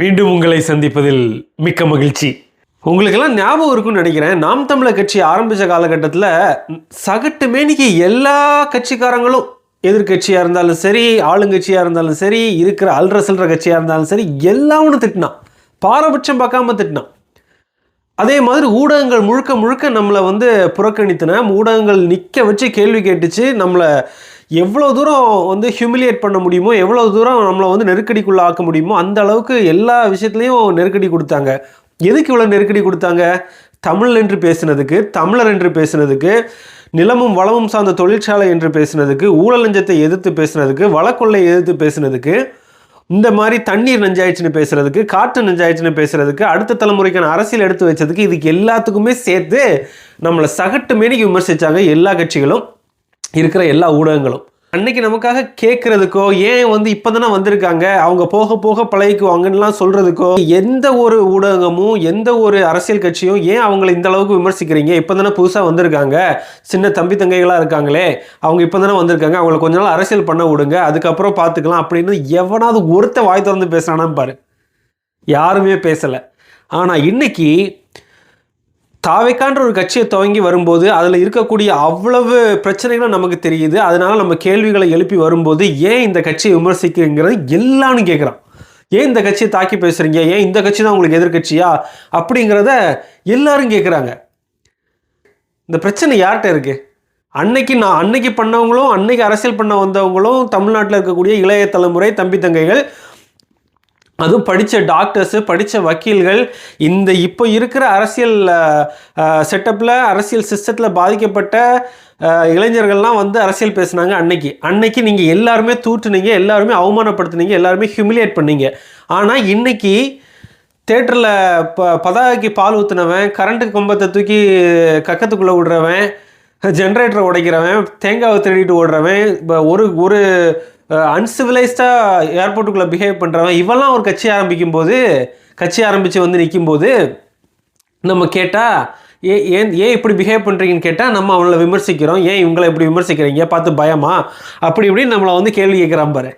மீண்டும் உங்களை சந்திப்பதில் மிக்க மகிழ்ச்சி. உங்களுக்கெல்லாம் ஞாபகம் இருக்கும்னு நினைக்கிறேன். நாம் தமிழர் கட்சி ஆரம்பித்த காலகட்டத்தில் சகட்டு மேனிக்கு எல்லா கட்சிக்காரங்களும் எதிர்க்கட்சியாக இருந்தாலும் சரி ஆளுங்கட்சியாக இருந்தாலும் சரி இருக்கிற அல்ற சில்ற கட்சியாக இருந்தாலும் சரி எல்லாவனும் திட்டினான். பாரபட்சம் பார்க்காம திட்டினான். அதே மாதிரி ஊடகங்கள் முழுக்க முழுக்க நம்மளை வந்து புறக்கணித்தன ஊடகங்கள் நிற்க வச்சு கேள்வி கேட்டுச்சு நம்மளை எவ்வளோ தூரம் வந்து ஹியூமிலியேட் பண்ண முடியுமோ எவ்வளோ தூரம் நம்மளை வந்து நெருக்கடிக்குள்ளே ஆக்க முடியுமோ அந்த அளவுக்கு எல்லா விஷயத்துலையும் நெருக்கடி கொடுத்தாங்க. எதுக்கு இவ்வளோ நெருக்கடி கொடுத்தாங்க? தமிழ் என்று பேசினதுக்கு தமிழர் என்று பேசினதுக்கு நிலமும் வளமும் சார்ந்த தொழிற்சாலை என்று பேசினதுக்கு ஊழல் லஞ்சத்தை எதிர்த்து பேசினதுக்கு வழக்கொள்ளை எதிர்த்து பேசினதுக்கு இந்த மாதிரி தண்ணீர் நஞ்சாயிடுச்சுன்னு பேசுறதுக்கு காற்று நஞ்சாயிடுச்சுன்னு பேசுறதுக்கு அடுத்த தலைமுறைக்கான அரசியல் எடுத்து வச்சதுக்கு இதுக்கு எல்லாத்துக்குமே சேர்த்து நம்மளை சகட்டு மேனிக்கு விமர்சிச்சாங்க எல்லா கட்சிகளும். இருக்கிற எல்லா ஊடகங்களும். அன்னைக்கு நமக்காக கேட்கறதுக்கோ ஏன் வந்து இப்போ தானே வந்திருக்காங்க? அவங்க போக போக பழகிக்குவாங்கன்னுலாம் சொல்கிறதுக்கோ எந்த ஒரு ஊடகமும் எந்த ஒரு அரசியல் கட்சியும் ஏன் அவங்களை இந்த அளவுக்கு விமர்சிக்கிறீங்க? இப்போ தானே புதுசாக வந்திருக்காங்க. சின்ன தம்பி தங்கைகளாக இருக்காங்களே அவங்க இப்போ தானே வந்திருக்காங்க. அவங்களை கொஞ்ச நாள் அரசியல் பண்ண விடுங்க அதுக்கப்புறம் பார்த்துக்கலாம் அப்படின்னு எவனாவது ஒருத்த வாய் திறந்து பேசுகிறானான்னு பாரு. யாருமே பேசலை. ஆனால் இன்னைக்கு தாவைக்கான்ற ஒரு கட்சியை துவங்கி வரும்போது அதில் இருக்கக்கூடிய அவ்வளவு பிரச்சனைகளும் நமக்கு தெரியுது. அதனால நம்ம கேள்விகளை எழுப்பி வரும்போது ஏன் இந்த கட்சியை விமர்சிக்கிறீங்கிறது எல்லாரும் கேட்குறான் ஏன் இந்த கட்சியை தாக்கி பேசுறீங்க? ஏன் இந்த கட்சி தான் உங்களுக்கு எதிர்கட்சியா அப்படிங்கிறத எல்லாரும் கேட்குறாங்க இந்த பிரச்சனை யார்கிட்ட இருக்கு? அன்னைக்கு நான் அன்னைக்கு பண்ணவங்களும் அன்னைக்கு அரசியல் பண்ண வந்தவங்களும் தமிழ்நாட்டில் இருக்கக்கூடிய இளைய தலைமுறை தம்பி தங்கைகள் அதுவும் படித்த டாக்டர்ஸு படித்த வக்கீல்கள் இந்த இப்போ இருக்கிற அரசியல் செட்டப்பில் அரசியல் சிஸ்டத்தில் பாதிக்கப்பட்ட இளைஞர்கள்லாம் வந்து அரசியல் பேசுனாங்க அன்னைக்கு. அன்னைக்கு நீங்கள் எல்லாருமே தூற்றுனீங்க எல்லாருமே அவமானப்படுத்துனீங்க எல்லாருமே ஹியூமிலியேட் பண்ணீங்க. ஆனால் இன்னைக்கு தேட்டரில் ப பதாகைக்கு பால் ஊற்றுனவன் கரண்ட்டு கம்பத்தை தூக்கி கக்கத்துக்குள்ளே விடுறவன் ஜென்ரேட்டரை உடைக்கிறவன் தேங்காவை திருடிட்டு ஓடுறவன் இப்போ ஒரு ஒரு அன்சிவிலைஸ்டாக ஏர்போர்ட்டுக்குள்ளே பிஹேவ் பண்ணுறவன் இவெல்லாம் ஒரு கட்சி ஆரம்பிக்கும் போது கட்சி ஆரம்பித்து வந்து நிற்கும் போது நம்ம கேட்டால் ஏ ஏன் ஏன் இப்படி பிஹேவ் பண்ணுறீங்கன்னு கேட்டால் நம்ம அவங்கள விமர்சிக்கிறோம். ஏன் இவங்களை இப்படி விமர்சிக்கிறீங்க? பார்த்து பயமா? அப்படி இப்படின்னு நம்மளை வந்து கேள்வி கேட்குறான் பாரு.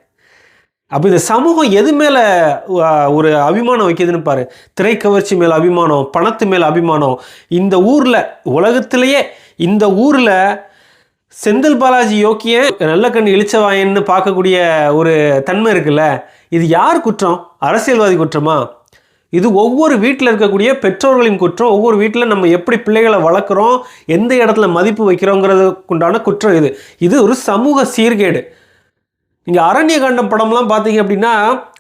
அப்போ இந்த சமூகம் எது மேலே ஒரு அபிமானம் வைக்குதுன்னு பாரு. திரைக்கவர்ச்சி மேலே அபிமானம் பணத்து மேலே அபிமானம் இந்த ஊரில் உலகத்திலேயே இந்த ஊரில் செந்தில் பாலாஜி யோக்கிய நல்ல கண் இழிச்சவாயன்னு பார்க்கக்கூடிய ஒரு தன்மை இருக்குல்ல இது யார் குற்றம்? அரசியல்வாதி குற்றமா? இது ஒவ்வொரு வீட்டில் இருக்கக்கூடிய பெற்றோர்களின் குற்றம். ஒவ்வொரு வீட்டில் நம்ம எப்படி பிள்ளைகளை வளர்க்குறோம்? எந்த இடத்துல மதிப்பு வைக்கிறோங்கிறதுக்குண்டான குற்றம் இது. இது ஒரு சமூக சீர்கேடு. இங்கே அரண்ய கண்டம் படம்லாம் பார்த்தீங்க அப்படின்னா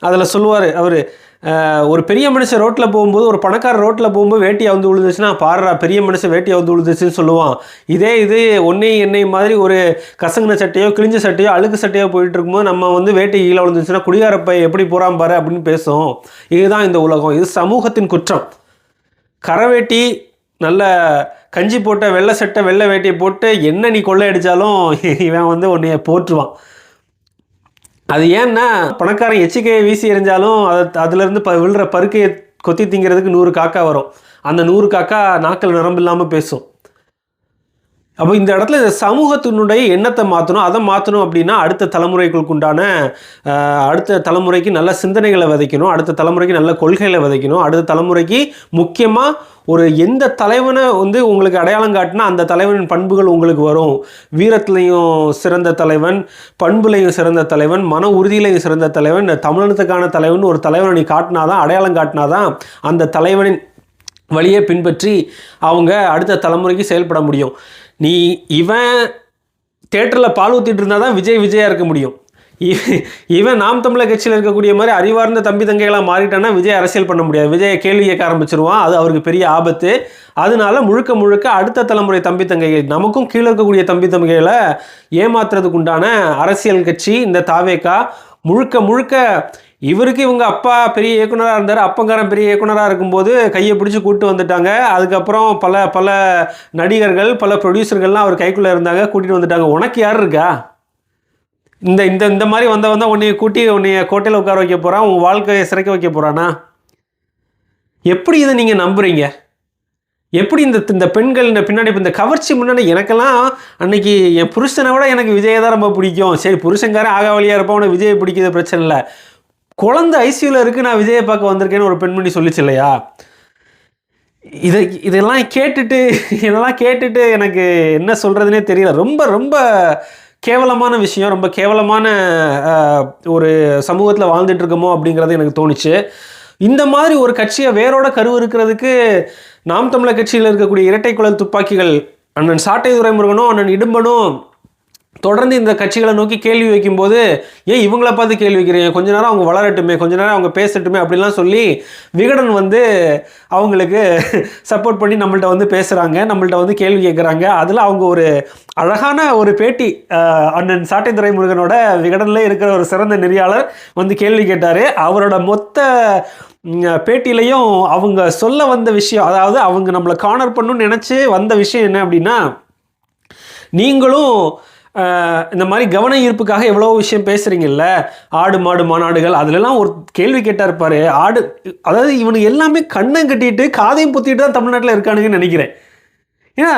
அதில் சொல்லுவார் அவர் ஒரு பெரிய மனுஷன் ரோட்டில் போகும்போது ஒரு பணக்கார ரோட்டில் போகும்போது வேட்டியாக வந்து விழுந்துச்சுன்னா பாடுறா பெரிய மனுஷன் வேட்டியாக வந்து விழுந்துச்சுன்னு சொல்லுவான். இதே இது ஒன்றையும் எண்ணெய் மாதிரி ஒரு கசங்கின சட்டையோ கிழிஞ்ச சட்டையோ அழுக்கு சட்டையோ போயிட்டு இருக்கும்போது நம்ம வந்து வேட்டி கீழே விழுந்துச்சுன்னா குடிகாரப்பை எப்படி போகிறான் பாரு அப்படின்னு பேசும். இதுதான் இந்த உலகம். இது சமூகத்தின் குற்றம். கரவேட்டி நல்ல கஞ்சி போட்ட வெள்ளை சட்டை வெள்ளை வேட்டியை போட்டு என்ன நீ கொள்ளை அடித்தாலும் இவன் வந்து உன்னைய போற்றுவான். அது ஏன்னா பணக்காரன் எச்சிக்கையை வீசி எறிஞ்சாலும் அது அதுலேருந்து ப விழுற பருக்கையை கொத்தி திங்கிறதுக்கு நூறு காக்கா வரும். அந்த நூறு காக்கா நாக்கள் நரம்பு இல்லாமல் பேசும். அப்போ இந்த இடத்துல இந்த சமூகத்தினுடைய எண்ணத்தை மாற்றணும் அதை மாற்றணும் அப்படின்னா அடுத்த தலைமுறைகளுக்கு உண்டான அடுத்த தலைமுறைக்கு நல்ல சிந்தனைகளை விதைக்கணும். அடுத்த தலைமுறைக்கு நல்ல கொள்கைகளை விதைக்கணும். அடுத்த தலைமுறைக்கு முக்கியமாக ஒரு எந்த தலைவனை வந்து உங்களுக்கு அடையாளம் காட்டினா அந்த தலைவனின் பண்புகள் உங்களுக்கு வரும். வீரத்துலேயும் சிறந்த தலைவன் பண்புலையும் சிறந்த தலைவன் மன உறுதியிலையும் சிறந்த தலைவன் தமிழனத்துக்கான தலைவன் ஒரு தலைவனை நீ காட்டினாதான் அடையாளம் காட்டினாதான் அந்த தலைவனின் வழியை பின்பற்றி அவங்க அடுத்த தலைமுறைக்கு செயல்பட முடியும். நீ இவன் தேட்டரில் பால் ஊற்றிட்டு இருந்தால் தான் விஜய் விஜயாக இருக்க முடியும். இவன் நாம் தமிழர் கட்சியில் இருக்கக்கூடிய மாதிரி அறிவார்ந்த தம்பி தங்கைகளாக மாறிட்டான்னா விஜய் அரசியல் பண்ண முடியாது. விஜயை கேள்வி கேட்க ஆரம்பிச்சிருவான். அது அவருக்கு பெரிய ஆபத்து. அதனால முழுக்க முழுக்க அடுத்த தலைமுறை தம்பி தங்கைகள் நமக்கும் கீழே இருக்கக்கூடிய தம்பி தங்கைகளை ஏமாத்துறதுக்கு உண்டான அரசியல் கட்சி இந்த தாவேக்கா முழுக்க முழுக்க இவருக்கு இவங்க அப்பா பெரிய இயக்குனராக இருந்தார். அப்பங்காரன் பெரிய இயக்குனராக இருக்கும்போது கையை பிடிச்சி கூப்பிட்டு வந்துட்டாங்க. அதுக்கப்புறம் பல பல நடிகர்கள் பல ப்ரொடியூசர்கள்லாம் அவர் கைக்குள்ளே இருந்தாங்க. கூட்டிகிட்டு வந்துட்டாங்க. உனக்கு யார் இருக்கா? இந்த இந்த இந்த மாதிரி வந்த வந்தால் உன்னைய கூட்டி உன்னைய கோட்டையில் உட்கார வைக்க போகிறான் உன் வாழ்க்கையை சிறைக்க வைக்க போகிறானா எப்படி இதை நீங்கள் நம்புகிறீங்க எப்படி இந்த இந்த பெண்கள் இந்த பின்னாடி இப்போ இந்த கவர்ச்சி முன்னாடி எனக்கெல்லாம் அன்னைக்கு என் புருஷனை விட எனக்கு விஜயை தான் ரொம்ப பிடிக்கும். சரி புருஷன்காரன் ஆகாவலியாக இருப்பான் உனக்கு விஜய் பிடிக்கிறது பிரச்சனை இல்லை. குழந்தை ஐசியூவில் இருக்கு நான் விஜயை பார்க்க வந்திருக்கேன்னு ஒரு பெண்மணி சொல்லிச்சு இல்லையா? இதை இதெல்லாம் கேட்டுட்டு இதெல்லாம் கேட்டுட்டு எனக்கு என்ன சொல்கிறதுனே தெரியல. ரொம்ப ரொம்ப கேவலமான விஷயம் ரொம்ப கேவலமான ஒரு சமூகத்தில் வாழ்ந்துட்டு இருக்கோமோ அப்படிங்கிறது எனக்கு தோணுச்சு. இந்த மாதிரி ஒரு கட்சியை வேரோட கருவு இருக்கிறதுக்கு நாம் தமிழர் கட்சியில் இருக்கக்கூடிய இரட்டை குழல் துப்பாக்கிகள் அண்ணன் சாட்டை துரைமுருகனும் அண்ணன் இடும்பனும் தொடர்ந்து இந்த கட்சிகளை நோக்கி கேள்வி வைக்கும்போது ஏன் இவங்கள பார்த்து கேள்வி வைக்கிறீங்க. கொஞ்ச நேரம் அவங்க வளரட்டுமே கொஞ்ச நேரம் அவங்க பேசட்டுமே அப்படிலாம் சொல்லி விகடன் வந்து அவங்களுக்கு சப்போர்ட் பண்ணி நம்மள்ட்ட வந்து பேசுகிறாங்க நம்மள்ட்ட வந்து கேள்வி கேட்குறாங்க அதில் அவங்க ஒரு அழகான ஒரு பேட்டி அண்ணன் சாட்டை துறைமுருகனோட விகடனில் இருக்கிற ஒரு சிறந்த நெறியாளர் வந்து கேள்வி கேட்டார். அவரோட மொத்த பேட்டியிலையும் அவங்க சொல்ல வந்த விஷயம் அதாவது அவங்க நம்மளை கார்னர் பண்ணணும்னு நினச்சி வந்த விஷயம் என்ன அப்படின்னா நீங்களும் இந்த மாதிரி கவன ஈர்ப்புக்காக எவ்வளோ விஷயம் பேசுகிறீங்கல்ல ஆடு மாடு மாநாடுகள் அதுலலாம் ஒரு கேள்வி கேட்டார் இருப்பார் ஆடு அதாவது இவனுக்கு எல்லாமே கண்ணம் கட்டிட்டு காதையும் புத்திட்டு தான் தமிழ்நாட்டில் இருக்கானுங்கன்னு நினைக்கிறேன். ஏன்னா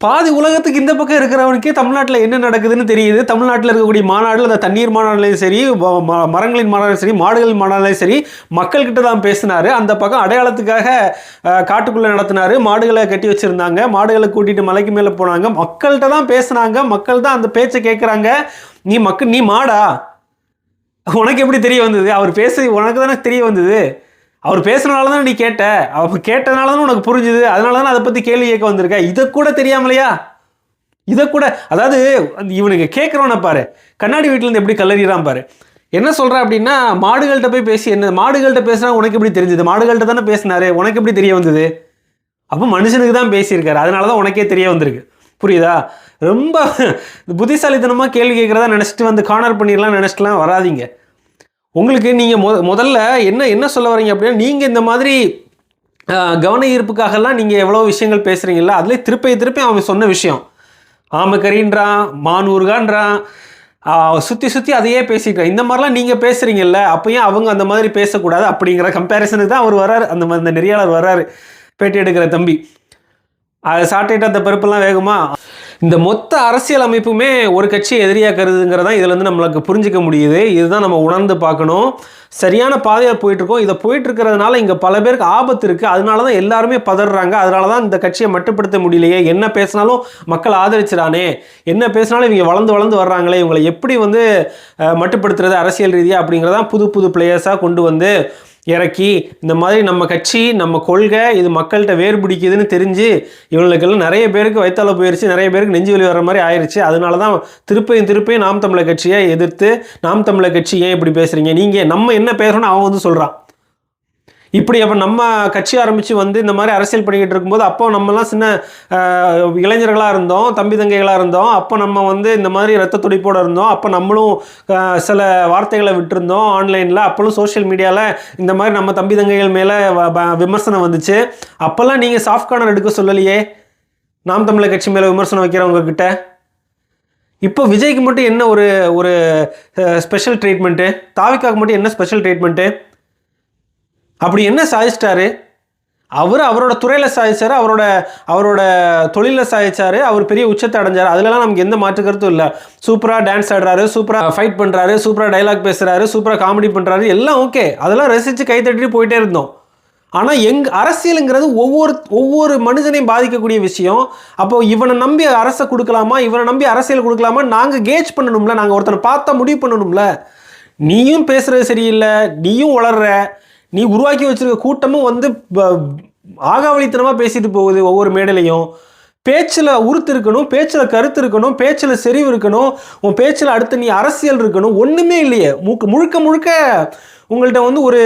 பாதி உலகத்துக்கு இந்த பக்கம் இருக்கிறவனுக்கே தமிழ்நாட்டில் என்ன நடக்குதுன்னு தெரியுது. தமிழ்நாட்டில் இருக்கக்கூடிய மாநாடுல அந்த தண்ணீர் மாநாடுலையும் சரி ம- மரங்களின் மாநாடுலையும் சரி மாடுகளின் மாநாடுலையும் சரி மக்கள்கிட்ட தான் பேசினார். அந்த பக்கம் அடையாளத்துக்காக காட்டுக்குள்ளே நடத்தினாரு. மாடுகளை கட்டி வச்சுருந்தாங்க. மாடுகளை கூட்டிட்டு மலைக்கு மேலே போனாங்க. மக்கள்கிட்ட தான் பேசுனாங்க. மக்கள் தான் அந்த பேச்சை கேட்குறாங்க நீ மக்கள் நீ மாடா? உனக்கு எப்படி தெரிய வந்தது? அவர் பேச உனக்கு தானே தெரிய வந்தது? அவர் பேசுனனால தான் நீ கேட்ட? அவர் கேட்டனால தான் உனக்கு புரிஞ்சுது? அதனால தான் அதை பற்றி கேள்வி கேட்க வந்திருக்க? இதை கூட தெரியாமலையா? இதை கூட அதாவது இவனுக்கு கேட்குறவன பாரு. கண்ணாடி வீட்டிலேருந்து எப்படி கல்லறிறான் பாரு. என்ன சொல்கிறா அப்படின்னா மாடுகள்கிட்ட போய் பேசி என்ன மாடுகள்கிட்ட பேசுனா உனக்கு எப்படி தெரிஞ்சது? மாடுகள்கிட்ட தானே பேசினாரு. உனக்கு எப்படி தெரிய வந்தது? அப்போ மனுஷனுக்கு தான் பேசியிருக்காரு. அதனால தான் உனக்கே தெரிய வந்திருக்கு. புரியுதா? ரொம்ப புத்திசாலித்தனமாக கேள்வி கேட்குறதா நினச்சிட்டு வந்து கார்னர் பண்ணிடலாம் நினச்சிட்டுலாம் வராதீங்க. உங்களுக்கு நீங்கள் மொ முதல்ல என்ன என்ன சொல்ல வரீங்க அப்படின்னா நீங்கள் இந்த மாதிரி கவன ஈர்ப்புக்காகலாம் நீங்கள் எவ்வளோ விஷயங்கள் பேசுகிறீங்களா அதில் திருப்பி திருப்பி அவன் சொன்ன விஷயம். ஆமக்கறின்றான் மானூர்கான்றான் சுற்றி சுற்றி அதையே பேசிக்கிறான் இந்த மாதிரிலாம் நீங்கள் பேசுகிறீங்கல்ல அப்போயும் அவங்க அந்த மாதிரி பேசக்கூடாது அப்படிங்கிற கம்பேரிசனுக்கு தான் அவர் வராரு அந்த மாதிரி- அந்த நெறியாளர் வராரு பேட்டி எடுக்கிற தம்பி. அதை சாட்டிட்டு அந்த பருப்பெல்லாம் வேகுமா? இந்த மொத்த அரசியல் அமைப்புமே ஒரு கட்சியை எதிரியாக கருதுங்கிறதான் இதுலேருந்து நம்மளுக்கு புரிஞ்சிக்க முடியுது. இதுதான் நம்ம உணர்ந்து பார்க்கணும். சரியான பாதையில் போயிட்டு இருக்கோம் இதை போயிட்டுருக்கிறதுனால இங்கே பல பேருக்கு ஆபத்து இருக்குது அதனால தான் எல்லாருமே பதறாங்க. அதனால தான் இந்த கட்சியை மட்டுப்படுத்த முடியலையே. என்ன பேசினாலும் மக்கள் ஆதரிச்சிடானே. என்ன பேசினாலும் இவங்க வளர்ந்து வளர்ந்து வர்றாங்களே. இவங்களை எப்படி வந்து மட்டுப்படுத்துறது அரசியல் ரீதியாக அப்படிங்கிறதான் புது புது பிளேயர்ஸாக கொண்டு வந்து இறக்கி இந்த மாதிரி நம்ம கட்சி நம்ம கொள்கை இது மக்கள்கிட்ட வேறு பிடிக்குதுன்னு தெரிஞ்சு இவங்களுக்கெல்லாம் நிறைய பேருக்கு வைத்தால போயிருச்சு நிறைய பேருக்கு நெஞ்சு வலி வர மாதிரி ஆயிடுச்சு அதனால தான் திருப்பையும் திருப்பையும் நாம் தமிழர் கட்சியை எதிர்த்து நாம் தமிழர் கட்சி ஏன் இப்படி பேசுகிறீங்க நீங்கள் நம்ம என்ன பேசுகிறோன்னு அவன் வந்து சொல்கிறான் இப்படி அப்போ நம்ம கட்சி ஆரம்பித்து வந்து இந்த மாதிரி அரசியல் பண்ணிக்கிட்டு இருக்கும்போது அப்போ நம்மலாம் சின்ன இளைஞர்களாக இருந்தோம் தம்பி தங்கைகளாக இருந்தோம். அப்போ நம்ம வந்து இந்த மாதிரி ரத்த துடிப்போடு இருந்தோம். அப்போ நம்மளும் சில வார்த்தைகளை விட்டுருந்தோம் ஆன்லைனில் அப்போலும் சோஷியல் மீடியாவில் இந்த மாதிரி நம்ம தம்பி தங்கைகள் மேலே விமர்சனம் வந்துச்சு. அப்போல்லாம் நீங்கள் சாஃப்ட் கார்னர் எடுக்க சொல்லலையே. நாம் தமிழர் கட்சி மேலே விமர்சனம் வைக்கிறவங்க கிட்ட இப்போ விஜய்க்கு மட்டும் என்ன ஒரு ஒரு ஸ்பெஷல் ட்ரீட்மெண்ட்டு தாவிக்காக்கு மட்டும் என்ன ஸ்பெஷல் ட்ரீட்மெண்ட்டு அப்படி என்ன சாதிச்சிட்டாரு? அவர் அவரோட துறையில் சாதிச்சார் அவரோட அவரோட தொழிலில் சாதிச்சாரு அவர் பெரிய உச்சத்தை அடைஞ்சார். அதுலலாம் நமக்கு எந்த மாற்று கருத்தும் இல்லை. சூப்பராக டான்ஸ் ஆடுறாரு சூப்பராக ஃபைட் பண்ணுறாரு சூப்பராக டைலாக் பேசுகிறாரு சூப்பராக காமெடி பண்ணுறாரு எல்லாம் ஓகே அதெல்லாம் ரசித்து கை போயிட்டே இருந்தோம். ஆனால் எங் அரசியலுங்கிறது ஒவ்வொரு ஒவ்வொரு மனிதனையும் பாதிக்கக்கூடிய விஷயம். அப்போது இவனை நம்பி அரசை கொடுக்கலாமா? இவனை நம்பி அரசியல் கொடுக்கலாமா? நாங்கள் கேஜ் பண்ணணும்ல. நாங்கள் ஒருத்தனை பார்த்தா முடிவு பண்ணணும்ல. நீயும் பேசுகிறது சரியில்லை நீயும் வளர்ற நீ உருவாக்கி வச்சிருக்க கூட்டமும் வந்து ப- ஆகாவளித்தனமாக பேசிட்டு போகுது ஒவ்வொரு மேடையிலையும். பேச்சில் உறுத்து இருக்கணும் பேச்சில் கருத்து இருக்கணும் பேச்சில் செறிவு இருக்கணும் உன் பேச்சில் அடுத்து நீ அரசியல் இருக்கணும் ஒன்றுமே இல்லையே. முக்க முழுக்க முழுக்க உங்கள்கிட்ட வந்து ஒரு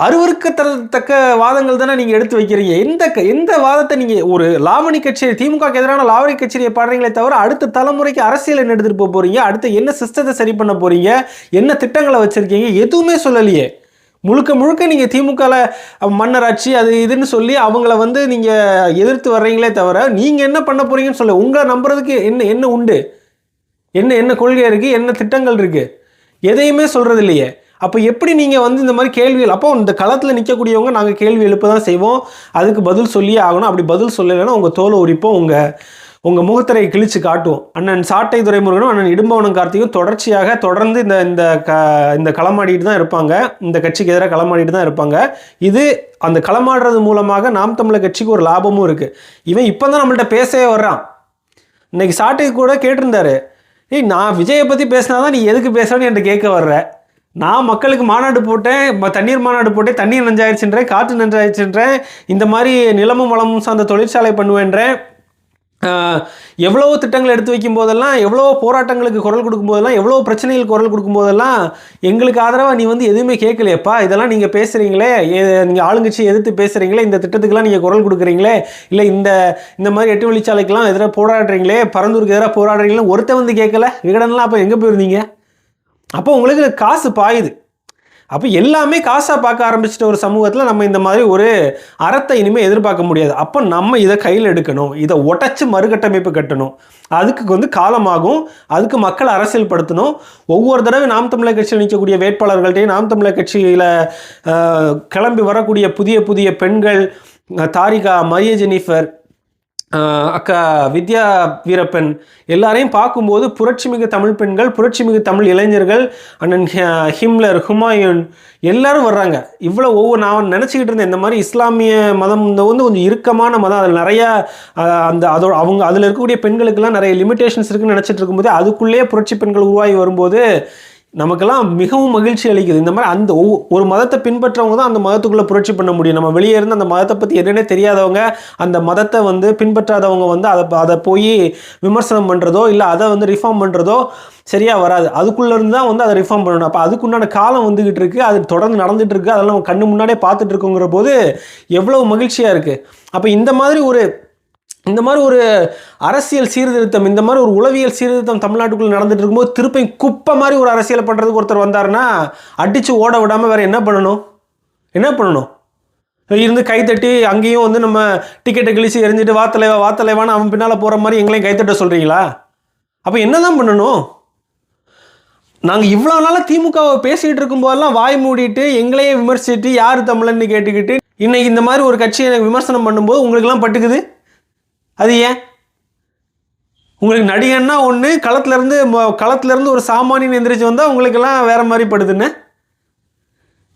அருவறுக்கத்தக்க வாதங்கள் தானே நீங்கள் எடுத்து வைக்கிறீங்க. எந்த க- எந்த வாதத்தை நீங்கள் ஒரு லாவணி கட்சி திமுக எதிரான லாவணி கட்சியை பாடுறீங்களே தவிர அடுத்த தலைமுறைக்கு அரசியல் என்ன எடுத்துகிட்டு போக போகிறீங்க அடுத்து என்ன சிஸ்டத்தை சரி பண்ண போகிறீங்க என்ன திட்டங்களை வச்சுருக்கீங்க? எதுவுமே சொல்லலையே. முழுக்க முழுக்க நீங்கள் திமுகவில் மன்னராட்சி அது இதுன்னு சொல்லி அவங்கள வந்து நீங்கள் எதிர்த்து வர்றீங்களே தவிர நீங்கள் என்ன பண்ண போகிறீங்கன்னு சொல்ல உங்களை நம்புறதுக்கு என்ன என்ன உண்டு? என்ன என்ன கொள்கை இருக்குது என்ன திட்டங்கள் இருக்குது எதையுமே சொல்கிறது இல்லையே அப்போ எப்படி நீங்கள் வந்து இந்த மாதிரி கேள்விகள் அப்போ இந்த களத்தில் நிற்கக்கூடியவங்க நாங்கள் கேள்வி எழுப்ப தான் செய்வோம். அதுக்கு பதில் சொல்லியே ஆகணும். அப்படி பதில் சொல்லலைன்னா உங்கள் தோலை உரிப்போம். உங்கள் உங்கள் முகத்திரையை கிழிச்சு காட்டுவோம். அண்ணன் சாட்டை துறைமுருகனும் அண்ணன் இடும்பவனும் கார்த்தியும் தொடர்ச்சியாக தொடர்ந்து இந்த இந்த க இந்த களமாடிட்டு தான் இருப்பாங்க. இந்த கட்சிக்கு எதிராக களமாடிட்டு தான் இருப்பாங்க. இது அந்த களமாடுறது மூலமாக நாம் தமிழர் கட்சிக்கு ஒரு லாபமும் இருக்குது இவன் இப்போ தான் நம்மள்ட்ட பேசவே வர்றான். இன்னைக்கு சாட்டை கூட கேட்டிருந்தாரு. ஏய் நான் விஜயை பற்றி பேசினா தான் நீ எதுக்கு பேசணும்னு என்கிட்ட கேட்க வர்ற. நான் மக்களுக்கு மாநாடு போட்டேன் தண்ணீர் மாநாடு போட்டேன் தண்ணீர் நஞ்சாயிருச்சுன்றேன் காற்று நஞ்சாயிருச்சுன்றேன் இந்த மாதிரி நிலமும் வளமும் சார்ந்த தொழிற்சாலை பண்ணுவேன்றேன். எவ்வளோ திட்டங்கள் எடுத்து வைக்கும் போதெல்லாம் எவ்வளோ போராட்டங்களுக்கு குரல் கொடுக்கும் போதெல்லாம் எவ்வளோ பிரச்சனைகள் குரல் கொடுக்கும் போதெல்லாம் எங்களுக்கு ஆதரவாக நீ வந்து எதுவுமே கேட்கலையப்பா. இதெல்லாம் நீங்கள் பேசுகிறீங்களே நீங்கள் ஆளுங்கட்சி எதிர்த்து பேசுகிறீங்களே இந்த திட்டத்துக்கெல்லாம் நீங்கள் குரல் கொடுக்குறீங்களே இல்லை இந்த இந்த மாதிரி எட்டு வழிச்சாலைக்கெல்லாம் எதிராக போராடுறீங்களே பரந்தூருக்கு எதிராக போராடுறீங்களே ஒருத்தன் வந்து கேட்கல. விகடன்லாம் அப்போ எங்கே போயிருந்தீங்க? அப்போ உங்களுக்கு காசு பாயுது. அப்போ எல்லாமே காசாக பார்க்க ஆரம்பிச்சிட்ட ஒரு சமூகத்தில் நம்ம இந்த மாதிரி ஒரு அறத்தை இனிமேல் எதிர்பார்க்க முடியாது. அப்போ நம்ம இதை கையில் எடுக்கணும். இதை உடச்சி மறுகட்டமைப்பு கட்டணும். அதுக்கு வந்து காலமாகும். அதுக்கு மக்கள் அரசியல் படுத்தணும். ஒவ்வொரு தடவை நாம் தமிழர் கட்சியில் நிற்கக்கூடிய வேட்பாளர்கள்ட்டையும் நாம் தமிழர் கட்சியில் கிளம்பி வரக்கூடிய புதிய புதிய பெண்கள் தாரிகா மரிய ஜெனிஃபர் அக்கா வித்யா வீரப்பன். எல்லாரையும் பார்க்கும்போது புரட்சிமிகு தமிழ் பெண்கள் புரட்சிமிகு தமிழ் இளைஞர்கள் அண்ணன் ஹிம்லர் ஹுமாயூன் எல்லாரும் வர்றாங்க. இவ்வளோ ஒவ்வொரு நான் நினச்சிக்கிட்டு இருந்தேன் இந்த மாதிரி இஸ்லாமிய மதம் இந்த வந்து கொஞ்சம் இறுக்கமான மதம். அதில் நிறையா அந்த அதோட அவங்க அதில் இருக்கக்கூடிய பெண்களுக்கெல்லாம் நிறைய லிமிடேஷன்ஸ் இருக்குன்னு நினச்சிட்டு இருக்கும்போது அதுக்குள்ளேயே புரட்சி பெண்கள் உருவாகி வரும்போது நமக்கெல்லாம் மிகவும் மகிழ்ச்சி அளிக்குது. இந்த மாதிரி அந்த ஒவ்வொ- ஒரு மதத்தை பின்பற்றவங்க தான் அந்த மதத்துக்குள்ளே புரட்சி பண்ண முடியும். நம்ம வெளியே இருந்து அந்த மதத்தை பற்றி என்னன்னே தெரியாதவங்க அந்த மதத்தை வந்து பின்பற்றாதவங்க வந்து அதை அதை போய் விமர்சனம் பண்ணுறதோ இல்லை அதை வந்து ரிஃபார்ம் பண்ணுறதோ சரியாக வராது. அதுக்குள்ளேருந்து தான் வந்து அதை ரிஃபார்ம் பண்ணணும். அப்போ அதுக்குண்டான காலம் வந்துக்கிட்டு இருக்குது அது தொடர்ந்து நடந்துகிட்டு இருக்குது அதெல்லாம் நம்ம கண்ணு முன்னாடியே பார்த்துட்டு இருக்கோங்கிற போது எவ்வளவு மகிழ்ச்சியாக இருக்குது அப்போ இந்த மாதிரி ஒரு இந்த மாதிரி ஒரு அரசியல் சீர்திருத்தம் இந்த மாதிரி ஒரு உளவியல் சீர்திருத்தம் தமிழ்நாட்டுக்குள்ளே நடந்துட்டு இருக்கும்போது திருப்பி குப்பை மாதிரி ஒரு அரசியலை பண்ணுறதுக்கு ஒருத்தர் வந்தாருன்னா அடித்து ஓட விடாமல் வேற என்ன பண்ணணும்? என்ன பண்ணணும்? இருந்து கைத்தட்டி அங்கேயும் வந்து நம்ம டிக்கெட்டை கிழிச்சு எரிஞ்சிட்டு வாத்தலைவா வாத்தலைவான்னு அவன் பின்னால் போகிற மாதிரி எங்களையும் கைத்தட்ட சொல்கிறீங்களா அப்போ என்ன தான் பண்ணணும்? நாங்கள் இவ்வளோ நாளாக திமுகவை பேசிகிட்டு இருக்கும்போதெல்லாம் வாய் மூடிட்டு எங்களையே விமர்சிச்சுட்டு யார் தமிழன்னு கேட்டுக்கிட்டு இன்னைக்கு இந்த மாதிரி ஒரு கட்சியை விமர்சனம் பண்ணும்போது உங்களுக்கெல்லாம் பட்டுக்குது? அது ஏன்? உங்களுக்கு நடிகன்னா ஒன்று களத்துலேருந்து களத்துலேருந்து ஒரு சாமானியன் எந்திரிச்சு வந்தால் உங்களுக்கெல்லாம் வேறு மாதிரி படுதுன்னு?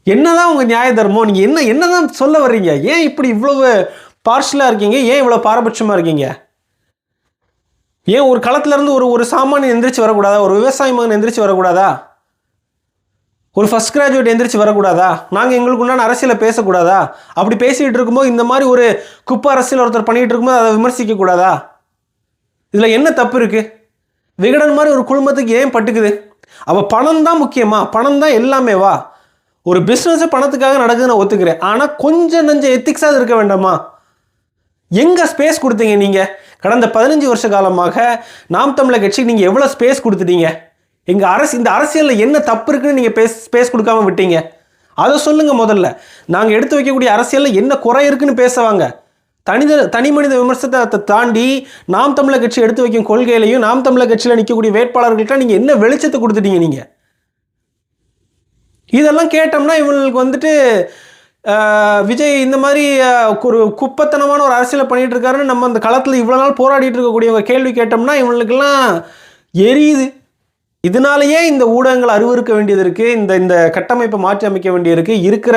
என்னதான் உங்கள் நியாய தர்மம்? நீங்கள் என்ன என்னதான் சொல்ல வர்றீங்க? ஏன் இப்படி இவ்வளவு பார்ஷலாக இருக்கீங்க? ஏன் இவ்வளோ பாரபட்சமாக இருக்கீங்க? ஏன் ஒரு களத்துலேருந்து ஒரு ஒரு சாமானியன் எந்திரிச்சு வரக்கூடாதா? ஒரு விவசாய மகன் எந்திரிச்சு வரக்கூடாதா? ஒரு ஃபர்ஸ்ட் கிராஜுவேட் எந்திரிச்சு வரக்கூடாதா? நாங்கள் எங்களுக்கு உண்டான அரசியலை பேசக்கூடாதா? அப்படி பேசிகிட்டு இருக்கும்போது இந்த மாதிரி ஒரு குப்பை அரசியல் ஒருத்தர் பண்ணிகிட்டு இருக்கும்போது அதை விமர்சிக்கக்கூடாதா? இதில் என்ன தப்பு இருக்குது விகடன் மாதிரி ஒரு குழுமத்துக்கு ஏன் பட்டுக்குது? அவள் பணம் தான் முக்கியமா? பணம் தான் எல்லாமே வா. ஒரு பிஸ்னஸ் பணத்துக்காக நடக்குதுன்னு நான் ஒத்துக்கிறேன். ஆனால் கொஞ்சம் நஞ்ச எத்திக்ஸாக இருக்க வேண்டாமா? எங்கே ஸ்பேஸ் கொடுத்தீங்க நீங்கள் கடந்த பதினஞ்சு வருஷ காலமாக நாம் தமிழர் கட்சிக்கு நீங்கள் எவ்வளோ ஸ்பேஸ் கொடுத்துட்டீங்க? எங்கள் அரசு இந்த அரசியலில் என்ன தப்பு இருக்குன்னு நீங்கள் பேஸ் ஸ்பேஸ் கொடுக்காம விட்டீங்க? அதை சொல்லுங்கள் முதல்ல. நாங்கள் எடுத்து வைக்கக்கூடிய அரசியலில் என்ன குறை இருக்குன்னு பேசுவாங்க? தனித தனி மனித விமர்சனத்தை தாண்டி நாம் தமிழர் கட்சி எடுத்து வைக்கும் கொள்கையிலையும் நாம் தமிழர் கட்சியில் நிற்கக்கூடிய வேட்பாளர்கள்ட்ட நீங்கள் என்ன வெளிச்சத்தை கொடுத்துட்டீங்க நீங்கள் இதெல்லாம் கேட்டோம்னா இவங்களுக்கு வந்துட்டு விஜய் இந்த மாதிரி ஒரு குப்பத்தனமான ஒரு அரசியலை பண்ணிகிட்டு இருக்காருன்னு நம்ம அந்த களத்தில் இவ்வளோ நாள் போராடிட்டு இருக்கக்கூடியவங்க கேள்வி கேட்டோம்னா இவங்களுக்கெல்லாம் எரியுது. இதனாலேயே இந்த ஊடகங்கள் அறிவுறுக்க வேண்டியது இருக்குது இந்த இந்த கட்டமைப்பை மாற்றி அமைக்க வேண்டியிருக்கு இருக்கிற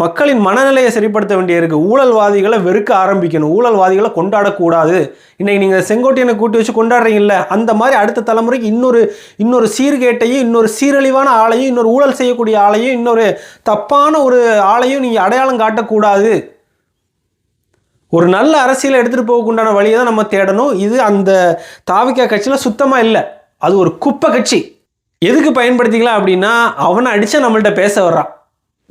மக்களின் மனநிலையை சரிப்படுத்த வேண்டியிருக்கு ஊழல்வாதிகளை வெறுக்க ஆரம்பிக்கணும். ஊழல்வாதிகளை கொண்டாடக்கூடாது. இன்னைக்கு நீங்கள் செங்கோட்டையனை கூட்டி வச்சு கொண்டாடுறீங்கல்ல அந்த மாதிரி அடுத்த தலைமுறைக்கு இன்னொரு இன்னொரு சீர்கேட்டையும் இன்னொரு சீரழிவான ஆளையும் இன்னொரு ஊழல் செய்யக்கூடிய ஆளையும் இன்னொரு தப்பான ஒரு ஆளையும் நீங்கள் அடையாளம் காட்டக்கூடாது. ஒரு நல்ல அரசியலை எடுத்துகிட்டு போகக்குண்டான வழியை தான் நம்ம தேடணும். இது அந்த தாவிக்கா கட்சியில் சுத்தமாக இல்லை. அது ஒரு குப்பை கட்சி எதுக்கு பயன்படுத்திக்கலாம் அப்படின்னா அவனை அடித்தா நம்மள்ட்ட பேச வர்றான்.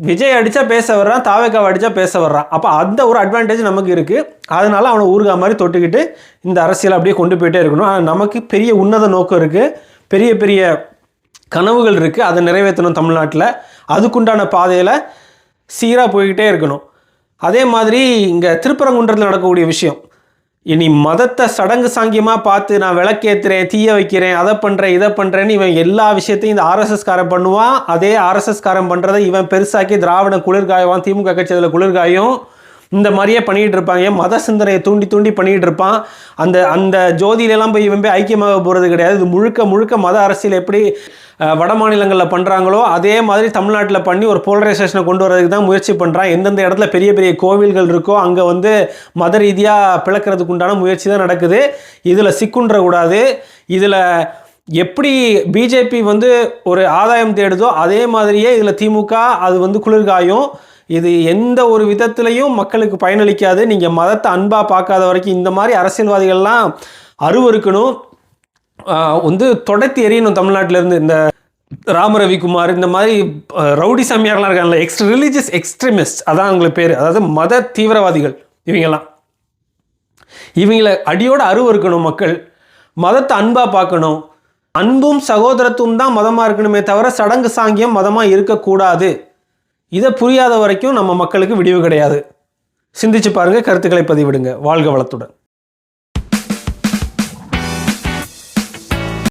விஜய் அடித்தா பேச வர்றான் தாவேக்காவை அடித்தா பேச வர்றான். அப்போ அந்த ஒரு அட்வான்டேஜ் நமக்கு இருக்குது அதனால் அவனை ஊருகா மாதிரி தொட்டுக்கிட்டு இந்த அரசியலை அப்படியே கொண்டு போயிட்டே இருக்கணும். ஆனால் நமக்கு பெரிய உன்னத நோக்கம் இருக்குது பெரிய பெரிய கனவுகள் இருக்குது அதை நிறைவேற்றணும் தமிழ்நாட்டில். அதுக்குண்டான பாதையில் சீராக போய்கிட்டே இருக்கணும். அதே மாதிரி இங்கே திருப்பரங்குன்றத்தில் நடக்கக்கூடிய விஷயம். இனி மதத்தை சடங்கு சாங்கியமாக பார்த்து நான் விளக்கேற்றுறேன் தீய வைக்கிறேன் அதை பண்ணுறேன் இதை பண்ணுறேன்னு இவன் எல்லா விஷயத்தையும் இந்த ஆர்எஸ்எஸ்காரன் பண்ணுவான். அதே ஆர்எஸ்எஸ் காரன் பண்ணுறதை இவன் பெருசாக்கி திராவிட குளிர்காயவான் திமுக கட்சி அதில் குளிர்காயும். இந்த மாதிரியே பண்ணிகிட்டு இருப்பாங்க மத சிந்தனையை தூண்டி தூண்டி பண்ணிகிட்டு இருப்பான் அந்த அந்த ஜோதியிலலாம் போய் இவன் போய் ஐக்கியமாக போகிறது கிடையாது. இது முழுக்க முழுக்க மத அரசியல் எப்படி வட மாநிலங்களில் பண்ணுறாங்களோ அதே மாதிரி தமிழ்நாட்டில் பண்ணி ஒரு போலரைசேஷனை கொண்டு வரதுக்கு தான் முயற்சி பண்ணுறான் எந்தெந்த இடத்துல பெரிய பெரிய கோவில்கள் இருக்கோ அங்கே வந்து மத ரீதியாக பிளக்கிறதுக்கு உண்டான முயற்சி தான் நடக்குது. இதில் சிக்குன்றக்கூடாது. இதில் எப்படி பிஜேபி வந்து ஒரு ஆதாயம் தேடுதோ அதே மாதிரியே இதில் திமுக அது வந்து குளிர்காயும். இது எந்த ஒரு விதத்துலையும் மக்களுக்கு பயனளிக்காது. நீங்கள் மதத்தை அன்பாக பார்க்காத வரைக்கும் இந்த மாதிரி அரசியல்வாதிகள்லாம் அருவருக்கணும். வந்து தொடர்த்தி எறியணும் தமிழ்நாட்டிலேருந்து. இந்த ராம ரவிக்குமார் இந்த மாதிரி ரவுடி சாமியார்லாம் இருக்காங்கல்ல எக்ஸ்ட் ரிலீஜியஸ் எக்ஸ்ட்ரீமிஸ்ட் அதான் அவங்களுக்கு பேர். அதாவது மத தீவிரவாதிகள். இவங்கெல்லாம். இவங்களை அடியோட அருவருக்கணும் மக்கள். மதத்தை அன்பாக பார்க்கணும். அன்பும் சகோதரத்துவம் தான் மதமாக இருக்கணுமே தவிர சடங்கு சாங்கியம் மதமாக இருக்கக்கூடாது. இதை புரியாத வரைக்கும் நம்ம மக்களுக்கு விடிவு கிடையாது. சிந்திச்சு பாருங்க கருத்துக்களை பதிவிடுங்க. வாழ்க வளத்துடன்.